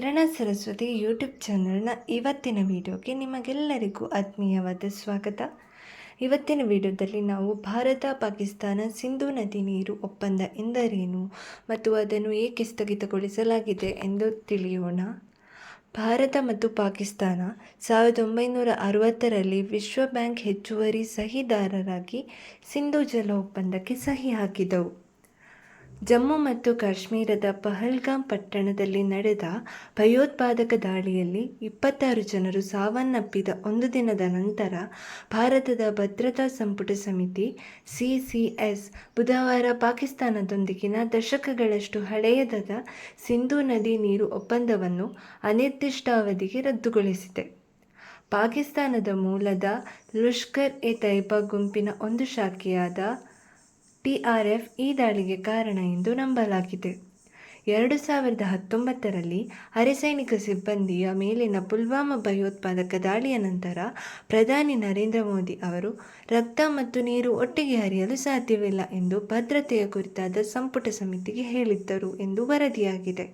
ಕಿರಣ Saraswati YouTube ಚಾನಲ್ನ ಇವತ್ತಿನ ವಿಡಿಯೋಗೆ ನಿಮಗೆಲ್ಲರಿಗೂ ಆತ್ಮೀಯವಾದ ಸ್ವಾಗತ. ಇವತ್ತಿನ ವಿಡಿಯೋದಲ್ಲಿ ನಾವು ಭಾರತ, ಪಾಕಿಸ್ತಾನ, ಸಿಂಧು ನದಿ ನೀರು ಒಪ್ಪಂದ ಎಂದರೇನು ಮತ್ತು ಅದನ್ನು ಏಕೆ ಸ್ಥಗಿತಗೊಳಿಸಲಾಗಿದೆ ಎಂದು ತಿಳಿಯೋಣ. ಭಾರತ ಮತ್ತು ಪಾಕಿಸ್ತಾನ ಸಾವಿರದ ಒಂಬೈನೂರ ಅರವತ್ತರಲ್ಲಿ ವಿಶ್ವ ಬ್ಯಾಂಕ್ ಹೆಚ್ಚುವರಿ ಸಹಿದಾರರಾಗಿ ಸಿಂಧು ಜಲ ಒಪ್ಪಂದಕ್ಕೆ ಸಹಿ ಹಾಕಿದವು. ಜಮ್ಮು ಮತ್ತು ಕಾಶ್ಮೀರದ ಪಹಲ್ಗಾಮ್ ಪಟ್ಟಣದಲ್ಲಿ ನಡೆದ ಭಯೋತ್ಪಾದಕ ದಾಳಿಯಲ್ಲಿ ಇಪ್ಪತ್ತಾರು ಜನರು ಸಾವನ್ನಪ್ಪಿದ ಒಂದು ದಿನದ ನಂತರ ಭಾರತದ ಭದ್ರತಾ ಸಂಪುಟ ಸಮಿತಿ ಸಿಸಿಎಸ್ ಬುಧವಾರ ಪಾಕಿಸ್ತಾನದೊಂದಿಗಿನ ದಶಕಗಳಷ್ಟು ಹಳೆಯದಾದ ಸಿಂಧೂ ನದಿ ನೀರು ಒಪ್ಪಂದವನ್ನು ಅನಿರ್ದಿಷ್ಟಾವಧಿಗೆ ರದ್ದುಗೊಳಿಸಿದೆ. ಪಾಕಿಸ್ತಾನದ ಮೂಲದ ಲುಷ್ಕರ್ ಎ ತೈಬಾ ಗುಂಪಿನ ಒಂದು ಶಾಖೆಯಾದ ಟಿಆರ್ಎಫ್ ಈ ದಾಳಿಗೆ ಕಾರಣ ಎಂದು ನಂಬಲಾಗಿದೆ. ಎರಡು ಸಾವಿರದ ಹತ್ತೊಂಬತ್ತರಲ್ಲಿ ಅರೆಸೈನಿಕ ಸಿಬ್ಬಂದಿಯ ಮೇಲಿನ ಪುಲ್ವಾಮಾ ಭಯೋತ್ಪಾದಕ ದಾಳಿಯ ನಂತರ ಪ್ರಧಾನಿ ನರೇಂದ್ರ ಮೋದಿ ಅವರು ರಕ್ತ ಮತ್ತು ನೀರು ಒಟ್ಟಿಗೆ ಹರಿಯಲು ಸಾಧ್ಯವಿಲ್ಲ ಎಂದು ಭದ್ರತೆಯ ಕುರಿತಾದ ಸಂಪುಟ ಸಮಿತಿಗೆ ಹೇಳಿದ್ದರು ಎಂದು ವರದಿಯಾಗಿದೆ.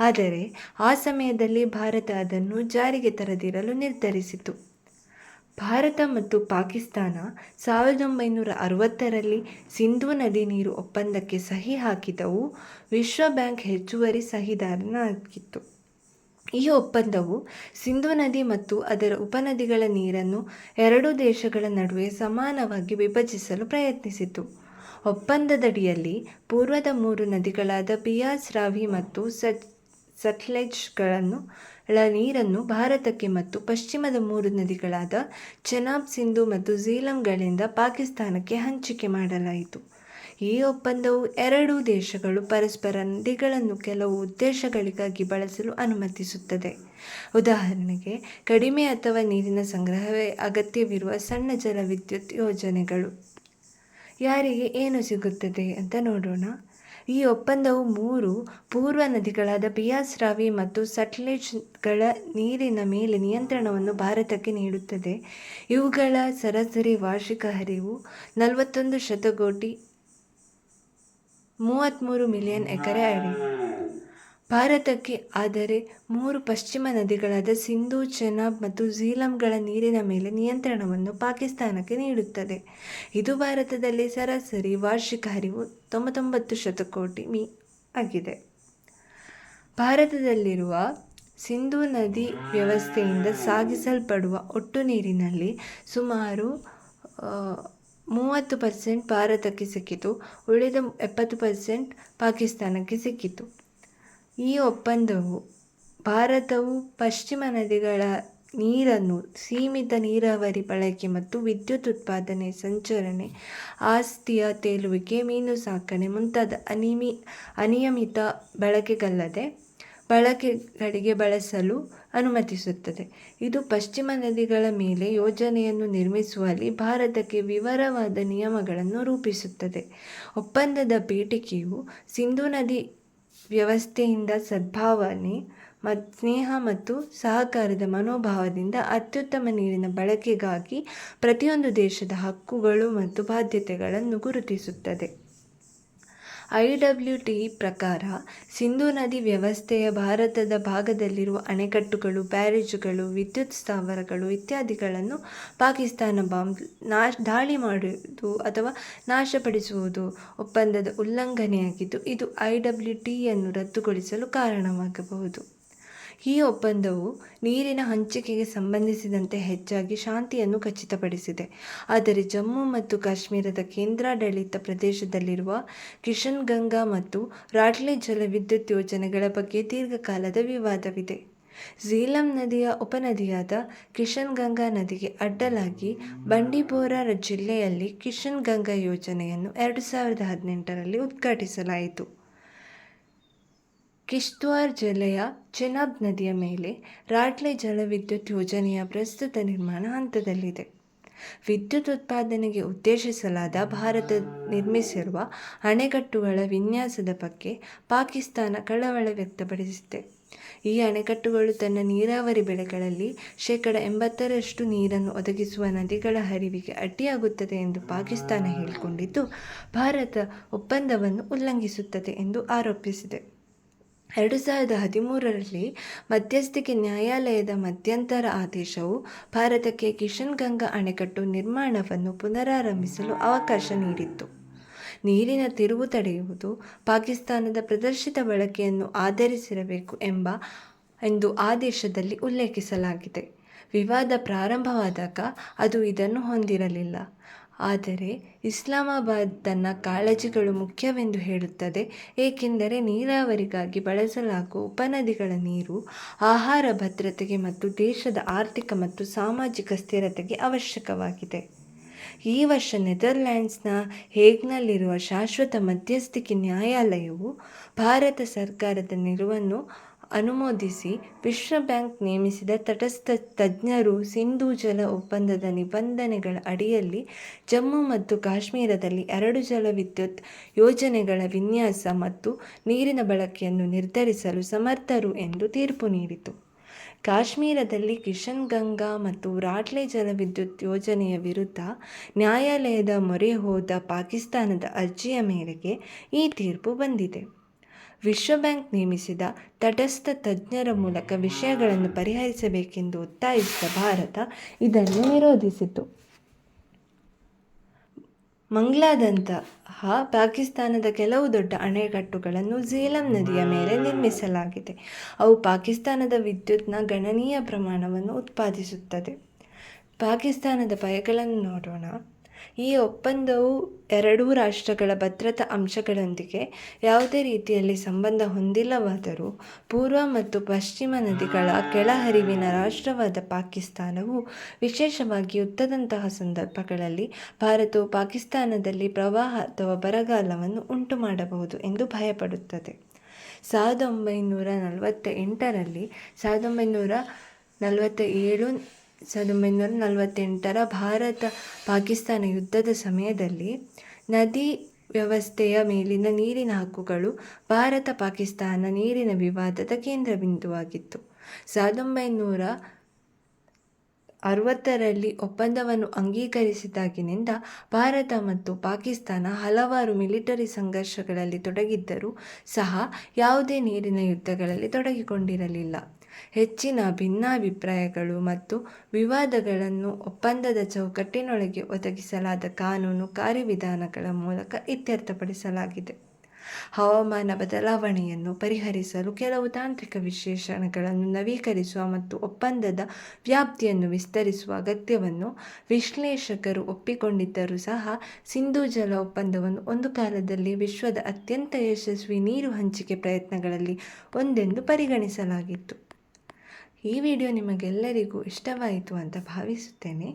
ಆದರೆ ಆ ಸಮಯದಲ್ಲಿ ಭಾರತ ಅದನ್ನು ಜಾರಿಗೆ ತರದಿರಲು ನಿರ್ಧರಿಸಿತು. ಭಾರತ ಮತ್ತು ಪಾಕಿಸ್ತಾನ ಸಾವಿರದ ಒಂಬೈನೂರ ಅರವತ್ತರಲ್ಲಿ ಸಿಂಧೂ ನದಿ ನೀರು ಒಪ್ಪಂದಕ್ಕೆ ಸಹಿ ಹಾಕಿದವು. ವಿಶ್ವ ಬ್ಯಾಂಕ್ ಹೆಚ್ಚುವರಿ ಸಹಿದಾರನಾಗಿತ್ತು. ಈ ಒಪ್ಪಂದವು ಸಿಂಧೂ ನದಿ ಮತ್ತು ಅದರ ಉಪನದಿಗಳ ನೀರನ್ನು ಎರಡೂ ದೇಶಗಳ ನಡುವೆ ಸಮಾನವಾಗಿ ವಿಭಜಿಸಲು ಪ್ರಯತ್ನಿಸಿತು. ಒಪ್ಪಂದದಡಿಯಲ್ಲಿ ಪೂರ್ವದ ಮೂರು ನದಿಗಳಾದ ಬಿಯಾಸ್ ರಾವಿ ಮತ್ತು ಸಚ್ ಸಟ್ಲೆಜ್ಗಳನ್ನು, ಳ ನೀರನ್ನು ಭಾರತಕ್ಕೆ ಮತ್ತು ಪಶ್ಚಿಮದ ಮೂರು ನದಿಗಳಾದ ಚೆನಾಬ್ ಸಿಂಧು ಮತ್ತು ಝೀಲಂಗಳಿಂದ ಪಾಕಿಸ್ತಾನಕ್ಕೆ ಹಂಚಿಕೆ ಮಾಡಲಾಯಿತು. ಈ ಒಪ್ಪಂದವು ಎರಡೂ ದೇಶಗಳು ಪರಸ್ಪರ ನದಿಗಳನ್ನು ಕೆಲವು ಉದ್ದೇಶಗಳಿಗಾಗಿ ಬಳಸಲು ಅನುಮತಿಸುತ್ತದೆ. ಉದಾಹರಣೆಗೆ, ಕಡಿಮೆ ಅಥವಾ ನೀರಿನ ಸಂಗ್ರಹವೇ ಅಗತ್ಯವಿರುವ ಸಣ್ಣ ಜಲವಿದ್ಯುತ್ ಯೋಜನೆಗಳು. ಯಾರಿಗೆ ಏನು ಸಿಗುತ್ತದೆ ಅಂತ ನೋಡೋಣ. ಈ ಒಪ್ಪಂದವು ಮೂರು ಪೂರ್ವ ನದಿಗಳಾದ ಬಿಯಾಸ್ ರಾವಿ ಮತ್ತು ಸಟ್ಲೇಜ್ಗಳ ನೀರಿನ ಮೇಲೆ ನಿಯಂತ್ರಣವನ್ನು ಭಾರತಕ್ಕೆ ನೀಡುತ್ತದೆ. ಇವುಗಳ ಸರಾಸರಿ ವಾರ್ಷಿಕ ಹರಿವು ನಲವತ್ತೊಂದು ಶತಕೋಟಿ ಮೂವತ್ತ್ಮೂರು ಮಿಲಿಯನ್ ಎಕರೆ ಅಡಿ ಭಾರತಕ್ಕೆ ಆದರೆ ಮೂರು ಪಶ್ಚಿಮ ನದಿಗಳಾದ ಸಿಂಧೂ, ಚೆನಾಬ್ ಮತ್ತು ಝೀಲಂಗಳ ನೀರಿನ ಮೇಲೆ ನಿಯಂತ್ರಣವನ್ನು ಪಾಕಿಸ್ತಾನಕ್ಕೆ ನೀಡುತ್ತದೆ. ಇದು ಭಾರತದಲ್ಲಿ ಸರಾಸರಿ ವಾರ್ಷಿಕ ಹರಿವು ತೊಂಬತ್ತೊಂಬತ್ತು ಶತಕೋಟಿ ಮೀ ಆಗಿದೆ. ಭಾರತದಲ್ಲಿರುವ ಸಿಂಧೂ ನದಿ ವ್ಯವಸ್ಥೆಯಿಂದ ಸಾಗಿಸಲ್ಪಡುವ ಒಟ್ಟು ನೀರಿನಲ್ಲಿ ಸುಮಾರು ಮೂವತ್ತು ಪರ್ಸೆಂಟ್ ಭಾರತಕ್ಕೆ ಸಿಕ್ಕಿತು, ಉಳಿದ ಎಪ್ಪತ್ತು ಪರ್ಸೆಂಟ್ ಪಾಕಿಸ್ತಾನಕ್ಕೆ ಸಿಕ್ಕಿತು. ಈ ಒಪ್ಪಂದವು ಭಾರತವು ಪಶ್ಚಿಮ ನದಿಗಳ ನೀರನ್ನು ಸೀಮಿತ ನೀರಾವರಿ ಬಳಕೆ ಮತ್ತು ವಿದ್ಯುತ್ ಉತ್ಪಾದನೆ ಸಂಚರಣೆ, ಆಸ್ತಿಯ ತೇಲುವಿಕೆ, ಮೀನು ಸಾಕಣೆ ಮುಂತಾದ ಅನಿಮಿ, ಅನಿಯಮಿತ ಬಳಕೆಗಲ್ಲದೆ ಬಳಕೆಗಳಿಗೆ ಬಳಸಲು ಅನುಮತಿಸುತ್ತದೆ. ಇದು ಪಶ್ಚಿಮ ನದಿಗಳ ಮೇಲೆ ಯೋಜನೆಯನ್ನು ನಿರ್ಮಿಸುವಲ್ಲಿ ಭಾರತಕ್ಕೆ ವಿವರವಾದ ನಿಯಮಗಳನ್ನು ರೂಪಿಸುತ್ತದೆ. ಒಪ್ಪಂದದ ಪೀಠಿಕೆಯು ಸಿಂಧೂ ನದಿ ವ್ಯವಸ್ಥೆಯಿಂದ ಸದ್ಭಾವನೆ ಮತ್ತು ಸ್ನೇಹ ಮತ್ತು ಸಹಕಾರದ ಮನೋಭಾವದಿಂದ ಅತ್ಯುತ್ತಮ ನೀರಿನ ಬಳಕೆಗಾಗಿ ಪ್ರತಿಯೊಂದು ದೇಶದ ಹಕ್ಕುಗಳು ಮತ್ತು ಬಾಧ್ಯತೆಗಳನ್ನು ಗುರುತಿಸುತ್ತದೆ. ಐ ಡಬ್ಲ್ಯೂ ಟಿ ಪ್ರಕಾರ ಸಿಂಧೂ ನದಿ ವ್ಯವಸ್ಥೆಯ ಭಾರತದ ಭಾಗದಲ್ಲಿರುವ ಅಣೆಕಟ್ಟುಗಳು, ಬ್ಯಾರೇಜುಗಳು, ವಿದ್ಯುತ್ ಸ್ಥಾವರಗಳು ಇತ್ಯಾದಿಗಳನ್ನು ಪಾಕಿಸ್ತಾನ ಬಾಂಬ್ ನಾಶ್ ದಾಳಿ ಮಾಡುವುದು ಅಥವಾ ನಾಶಪಡಿಸುವುದು ಒಪ್ಪಂದದ ಉಲ್ಲಂಘನೆಯಾಗಿದ್ದು, ಇದು ಐ ಡಬ್ಲ್ಯೂ ಟಿಯನ್ನು ರದ್ದುಗೊಳಿಸಲು ಕಾರಣವಾಗಬಹುದು. ಈ ಒಪ್ಪಂದವು ನೀರಿನ ಹಂಚಿಕೆಗೆ ಸಂಬಂಧಿಸಿದಂತೆ ಹೆಚ್ಚಾಗಿ ಶಾಂತಿಯನ್ನು ಖಚಿತಪಡಿಸಿದೆ. ಆದರೆ ಜಮ್ಮು ಮತ್ತು ಕಾಶ್ಮೀರದ ಕೇಂದ್ರಾಡಳಿತ ಪ್ರದೇಶದಲ್ಲಿರುವ ಕಿಶನ್ ಗಂಗಾ ಮತ್ತು ರಾಟ್ಲಿ ಜಲವಿದ್ಯುತ್ ಯೋಜನೆಗಳ ಬಗ್ಗೆ ದೀರ್ಘಕಾಲದ ವಿವಾದವಿದೆ. ಝೀಲಂ ನದಿಯ ಉಪನದಿಯಾದ ಕಿಶನ್ ಗಂಗಾ ನದಿಗೆ ಅಡ್ಡಲಾಗಿ ಬಂಡಿಪೋರಾ ಜಿಲ್ಲೆಯಲ್ಲಿ ಕಿಶನ್ ಗಂಗಾ ಯೋಜನೆಯನ್ನು ಎರಡು ಸಾವಿರದ ಹದಿನೆಂಟರಲ್ಲಿ ಉದ್ಘಾಟಿಸಲಾಯಿತು. ಕಿಶ್ತ್ವಾರ್ ಜಿಲ್ಲೆಯ ಚೆನಾಬ್ ನದಿಯ ಮೇಲೆ ರಾಟ್ಲೆ ಜಲವಿದ್ಯುತ್ ಯೋಜನೆಯ ಪ್ರಸ್ತುತ ನಿರ್ಮಾಣ ಹಂತದಲ್ಲಿದೆ. ವಿದ್ಯುತ್ ಉತ್ಪಾದನೆಗೆ ಉದ್ದೇಶಿಸಲಾದ ಭಾರತ ನಿರ್ಮಿಸಿರುವ ಅಣೆಕಟ್ಟುಗಳ ವಿನ್ಯಾಸದ ಬಗ್ಗೆ ಪಾಕಿಸ್ತಾನ ಕಳವಳ ವ್ಯಕ್ತಪಡಿಸಿದೆ. ಈ ಅಣೆಕಟ್ಟುಗಳು ತನ್ನ ನೀರಾವರಿ ಬೆಳೆಗಳಲ್ಲಿ ಶೇಕಡ ಎಂಬತ್ತರಷ್ಟು ನೀರನ್ನು ಒದಗಿಸುವ ನದಿಗಳ ಹರಿವಿಗೆ ಅಡ್ಡಿಯಾಗುತ್ತದೆ ಎಂದು ಪಾಕಿಸ್ತಾನ ಹೇಳಿಕೊಂಡಿದ್ದು, ಭಾರತ ಒಪ್ಪಂದವನ್ನು ಉಲ್ಲಂಘಿಸುತ್ತದೆ ಎಂದು ಆರೋಪಿಸಿದೆ. ಎರಡು ಸಾವಿರದ ಹದಿಮೂರರಲ್ಲಿ ಮಧ್ಯಸ್ಥಿಕೆ ನ್ಯಾಯಾಲಯದ ಮಧ್ಯಂತರ ಆದೇಶವು ಭಾರತಕ್ಕೆ ಕಿಶನ್ ಗಂಗಾ ಅಣೆಕಟ್ಟು ನಿರ್ಮಾಣವನ್ನು ಪುನರಾರಂಭಿಸಲು ಅವಕಾಶ ನೀಡಿತ್ತು. ನೀರಿನ ತಿರುವು ತಡೆಯುವುದು ಪಾಕಿಸ್ತಾನದ ಪ್ರದರ್ಶಿತ ಬಳಕೆಯನ್ನು ಆಧರಿಸಿರಬೇಕು ಎಂಬ, ಎಂದು ಆದೇಶದಲ್ಲಿ ಉಲ್ಲೇಖಿಸಲಾಗಿದೆ. ವಿವಾದ ಪ್ರಾರಂಭವಾದಾಗ ಅದು ಇದನ್ನು ಹೊಂದಿರಲಿಲ್ಲ. ಆದರೆ ಇಸ್ಲಾಮಾಬಾದ್ ತನ್ನ ಕಾಳಜಿಗಳು ಮುಖ್ಯವೆಂದು ಹೇಳುತ್ತದೆ, ಏಕೆಂದರೆ ನೀರಾವರಿಗಾಗಿ ಬಳಸಲಾಗುವ ಉಪನದಿಗಳ ನೀರು ಆಹಾರ ಭದ್ರತೆಗೆ ಮತ್ತು ದೇಶದ ಆರ್ಥಿಕ ಮತ್ತು ಸಾಮಾಜಿಕ ಸ್ಥಿರತೆಗೆ ಅವಶ್ಯಕವಾಗಿದೆ. ಈ ವರ್ಷ ನೆದರ್ಲ್ಯಾಂಡ್ಸ್ನ ಹೇಗ್ನಲ್ಲಿರುವ ಶಾಶ್ವತ ಮಧ್ಯಸ್ಥಿಕೆ ನ್ಯಾಯಾಲಯವು ಭಾರತ ಸರ್ಕಾರದ ನಿಲುವನ್ನು ಅನುಮೋದಿಸಿ ವಿಶ್ವ ಬ್ಯಾಂಕ್ ನೇಮಿಸಿದ ತಟಸ್ಥ ತಜ್ಞರು ಸಿಂಧೂ ಜಲ ಒಪ್ಪಂದದ ನಿಬಂಧನೆಗಳ ಅಡಿಯಲ್ಲಿ ಜಮ್ಮು ಮತ್ತು ಕಾಶ್ಮೀರದಲ್ಲಿ ಎರಡು ಜಲವಿದ್ಯುತ್ ಯೋಜನೆಗಳ ವಿನ್ಯಾಸ ಮತ್ತು ನೀರಿನ ಬಳಕೆಯನ್ನು ನಿರ್ಧರಿಸಲು ಸಮರ್ಥರು ಎಂದು ತೀರ್ಪು ನೀಡಿತು. ಕಾಶ್ಮೀರದಲ್ಲಿ ಕಿಶನ್ ಗಂಗಾ ಮತ್ತು ರಾಟ್ಲೆ ಜಲವಿದ್ಯುತ್ ಯೋಜನೆಯ ವಿರುದ್ಧ ನ್ಯಾಯಾಲಯದ ಮೊರೆ ಹೋದ ಪಾಕಿಸ್ತಾನದ ಅರ್ಜಿಯ ಮೇರೆಗೆ ಈ ತೀರ್ಪು ಬಂದಿದೆ. ವಿಶ್ವ ಬ್ಯಾಂಕ್ ನೇಮಿಸಿದ ತಟಸ್ಥ ತಜ್ಞರ ಮೂಲಕ ವಿಷಯಗಳನ್ನು ಪರಿಹರಿಸಬೇಕೆಂದು ಒತ್ತಾಯಿಸಿದ ಭಾರತ ಇದನ್ನು ವಿರೋಧಿಸಿತು. ಮಂಗ್ಲಾದಂತಹ ಪಾಕಿಸ್ತಾನದ ಕೆಲವು ದೊಡ್ಡ ಅಣೆಕಟ್ಟುಗಳನ್ನು ಝೇಲಂ ನದಿಯ ಮೇಲೆ ನಿರ್ಮಿಸಲಾಗಿದೆ. ಅವು ಪಾಕಿಸ್ತಾನದ ವಿದ್ಯುತ್ನ ಗಣನೀಯ ಪ್ರಮಾಣವನ್ನು ಉತ್ಪಾದಿಸುತ್ತದೆ. ಪಾಕಿಸ್ತಾನದ ಪಯಗಳನ್ನು ನೋಡೋಣ. ಈ ಒಪ್ಪಂದವು ಎರಡೂ ರಾಷ್ಟ್ರಗಳ ಭದ್ರತಾ ಅಂಶಗಳೊಂದಿಗೆ ಯಾವುದೇ ರೀತಿಯಲ್ಲಿ ಸಂಬಂಧ ಹೊಂದಿಲ್ಲವಾದರೂ ಪೂರ್ವ ಮತ್ತು ಪಶ್ಚಿಮ ನದಿಗಳ ಕೆಳಹರಿವಿನ ರಾಷ್ಟ್ರವಾದ ಪಾಕಿಸ್ತಾನವು ವಿಶೇಷವಾಗಿ ಯುದ್ಧದಂತಹ ಸಂದರ್ಭಗಳಲ್ಲಿ ಭಾರತವು ಪಾಕಿಸ್ತಾನದಲ್ಲಿ ಪ್ರವಾಹ ಅಥವಾ ಬರಗಾಲವನ್ನು ಉಂಟು ಮಾಡಬಹುದು ಎಂದು ಭಯಪಡುತ್ತದೆ. ಸಾವಿರದ ಒಂಬೈನೂರ ನಲವತ್ತ ಎಂಟರಲ್ಲಿ ಸಾವಿರದ ಒಂಬೈನೂರ ನಲವತ್ತ ಏಳು ಸಾವಿರದ ಒಂಬೈನೂರ ನಲವತ್ತೆಂಟರ ಭಾರತ ಪಾಕಿಸ್ತಾನ ಯುದ್ಧದ ಸಮಯದಲ್ಲಿ ನದಿ ವ್ಯವಸ್ಥೆಯ ಮೇಲಿನ ನೀರಿನ ಹಕ್ಕುಗಳು ಭಾರತ ಪಾಕಿಸ್ತಾನ ನೀರಿನ ವಿವಾದದ ಕೇಂದ್ರ ಬಿಂದುವಾಗಿತ್ತು ಸಾವಿರದ ಒಂಬೈನೂರ ಅರವತ್ತರಲ್ಲಿ ಒಪ್ಪಂದವನ್ನು ಅಂಗೀಕರಿಸಿದಾಗಿನಿಂದ ಭಾರತ ಮತ್ತು ಪಾಕಿಸ್ತಾನ ಹಲವಾರು ಮಿಲಿಟರಿ ಸಂಘರ್ಷಗಳಲ್ಲಿ ತೊಡಗಿದ್ದರೂ ಸಹ ಯಾವುದೇ ನೀರಿನ ಯುದ್ಧಗಳಲ್ಲಿ ತೊಡಗಿಕೊಂಡಿರಲಿಲ್ಲ. ಹೆಚ್ಚಿನ ಭಿನ್ನಾಭಿಪ್ರಾಯಗಳು ಮತ್ತು ವಿವಾದಗಳನ್ನು ಒಪ್ಪಂದದ ಚೌಕಟ್ಟಿನೊಳಗೆ ಒದಗಿಸಲಾದ ಕಾನೂನು ಕಾರ್ಯವಿಧಾನಗಳ ಮೂಲಕ ಇತ್ಯರ್ಥಪಡಿಸಲಾಗಿದೆ. ಹವಾಮಾನ ಬದಲಾವಣೆಯನ್ನು ಪರಿಹರಿಸಲು ಕೆಲವು ತಾಂತ್ರಿಕ ವಿಶೇಷಣಗಳನ್ನು ನವೀಕರಿಸುವ ಮತ್ತು ಒಪ್ಪಂದದ ವ್ಯಾಪ್ತಿಯನ್ನು ವಿಸ್ತರಿಸುವ ಅಗತ್ಯವನ್ನು ವಿಶ್ಲೇಷಕರು ಒಪ್ಪಿಕೊಂಡಿದ್ದರೂ ಸಹ ಸಿಂಧೂ ಜಲ ಒಪ್ಪಂದವನ್ನು ಒಂದು ಕಾಲದಲ್ಲಿ ವಿಶ್ವದ ಅತ್ಯಂತ ಯಶಸ್ವಿ ನೀರು ಹಂಚಿಕೆ ಪ್ರಯತ್ನಗಳಲ್ಲಿ ಒಂದೆಂದು ಪರಿಗಣಿಸಲಾಗಿತ್ತು. ಈ ವಿಡಿಯೋ ನಿಮಗೆಲ್ಲರಿಗೂ ಇಷ್ಟವಾಯಿತು ಅಂತ ಭಾವಿಸುತ್ತೇನೆ.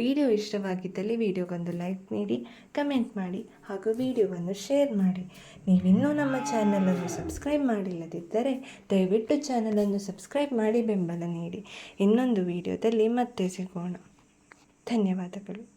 ವಿಡಿಯೋ ಇಷ್ಟವಾಗಿದ್ದಲ್ಲಿ ವಿಡಿಯೋಗೊಂದು ಲೈಕ್ ನೀಡಿ, ಕಮೆಂಟ್ ಮಾಡಿ, ಹಾಗೂ ವಿಡಿಯೋವನ್ನು ಶೇರ್ ಮಾಡಿ. ನೀವಿನ್ನೂ ನಮ್ಮ ಚಾನಲನ್ನು ಸಬ್ಸ್ಕ್ರೈಬ್ ಮಾಡಿಲ್ಲದಿದ್ದರೆ ದಯವಿಟ್ಟು ಚಾನಲನ್ನು ಸಬ್ಸ್ಕ್ರೈಬ್ ಮಾಡಿ, ಬೆಂಬಲ ನೀಡಿ. ಇನ್ನೊಂದು ವಿಡಿಯೋದಲ್ಲಿ ಮತ್ತೆ ಸಿಗೋಣ. ಧನ್ಯವಾದಗಳು.